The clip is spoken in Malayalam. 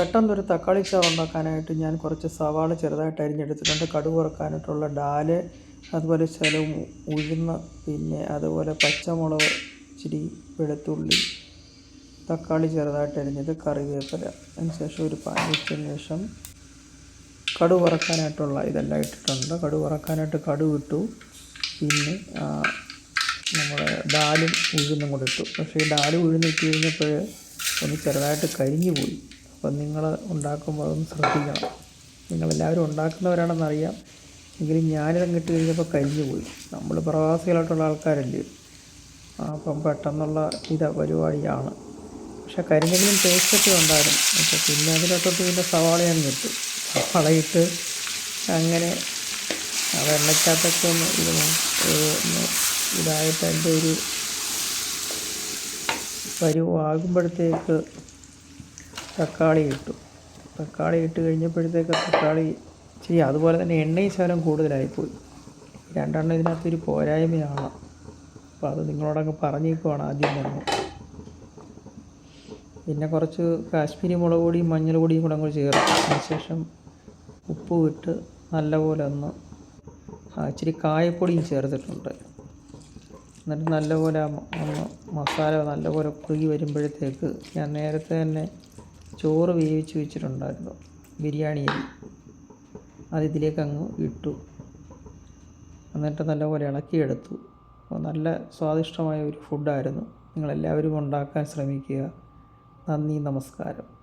പെട്ടെന്നൊരു തക്കാളി ചാർ ഉണ്ടാക്കാനായിട്ട് ഞാൻ കുറച്ച് സവാള ചെറുതായിട്ട് അരിഞ്ഞെടുത്തിട്ടുണ്ട്. കടുക് വറുക്കാനായിട്ടുള്ള ഡാൽ അതുപോലെ ചില ഉഴുന്ന് പിന്നെ അതുപോലെ പച്ചമുളക് ഇച്ചിരി വെളുത്തുള്ളി തക്കാളി ചെറുതായിട്ട് അരിഞ്ഞത് കറിവേപ്പില അതിനുശേഷം ഒരു പാൻ വെച്ചതിന് ശേഷം കടു വറക്കാനായിട്ടുള്ള ഇതെല്ലാം ഇട്ടിട്ടുണ്ട്. കടു വറക്കാനായിട്ട് കടു ഇട്ടു. പിന്നെ നമ്മുടെ ഡാലും ഉഴുന്നും കൂടെ ഇട്ടു. പക്ഷേ ഈ ഡാലും ഉഴുന്നിട്ട് കഴിഞ്ഞപ്പോൾ ഒന്ന് ചെറുതായിട്ട് കരിഞ്ഞു പോയി. അപ്പം നിങ്ങൾ ഉണ്ടാക്കുമ്പോൾ അതൊന്ന് ശ്രദ്ധിക്കണം. നിങ്ങളെല്ലാവരും ഉണ്ടാക്കുന്നവരാണെന്നറിയാം. എങ്കിലും ഞാനിതങ്ങ് കിട്ടി കഴിഞ്ഞപ്പോൾ കരിഞ്ഞു പോയി. നമ്മൾ പ്രവാസികളായിട്ടുള്ള ആൾക്കാരല്ലേ? അപ്പം പെട്ടെന്നുള്ള ഇത് പരിപാടിയാണ്. പക്ഷേ കരിഞ്ഞെങ്കിലും ടേസ്റ്റൊക്കെ ഉണ്ടായിരുന്നു. അപ്പോൾ പിന്നെ അതിനകത്തോട്ട് പിന്നെ സവാള ഞാൻ കിട്ടും സവാള ഇട്ട് അങ്ങനെ അത് എണ്ണയ്ക്കകത്തൊക്കെ ഒന്ന് ഇത് ഇതായിട്ട് അതിന്റെ ഒരു പരുവാകുമ്പോഴത്തേക്ക് തക്കാളി ഇട്ടു. തക്കാളി ഇട്ട് കഴിഞ്ഞപ്പോഴത്തേക്ക് തക്കാളി ഇച്ചിരി അതുപോലെ തന്നെ എണ്ണയും ശകലം കൂടുതലായിപ്പോയി. രണ്ടെണ്ണം ഇതിനകത്തൊരു പോരായ്മയാണ്. അപ്പോൾ അത് നിങ്ങളോടങ്ങ് പറഞ്ഞേക്കുവാണ് ആദ്യം തന്നെ. പിന്നെ കുറച്ച് കാശ്മീരി മുളക് പൊടിയും മഞ്ഞൾ പൊടിയും കൂടെ അങ്ങ് ചേർത്ത്. അതിനുശേഷം ഉപ്പ് ഇട്ട് നല്ലപോലെ ഒന്ന് ഇച്ചിരി കായപ്പൊടിയും ചേർത്തിട്ടുണ്ട്. എന്നിട്ട് നല്ലപോലെ ഒന്ന് മസാല നല്ലപോലെ കുറുകി വരുമ്പോഴത്തേക്ക് ഞാൻ നേരത്തെ തന്നെ ചോറ് വേവിച്ച് വെച്ചിട്ടുണ്ടായിരുന്നു. ബിരിയാണി അരി. അങ്ങ് ഇട്ടു. എന്നിട്ട് നല്ലപോലെ ഇളക്കിയെടുത്തു. അപ്പോൾ നല്ല സ്വാദിഷ്ടമായ ഒരു ഫുഡായിരുന്നു നിങ്ങളെല്ലാവരും ഉണ്ടാക്കാൻ ശ്രമിക്കുക. നന്ദി നമസ്കാരം.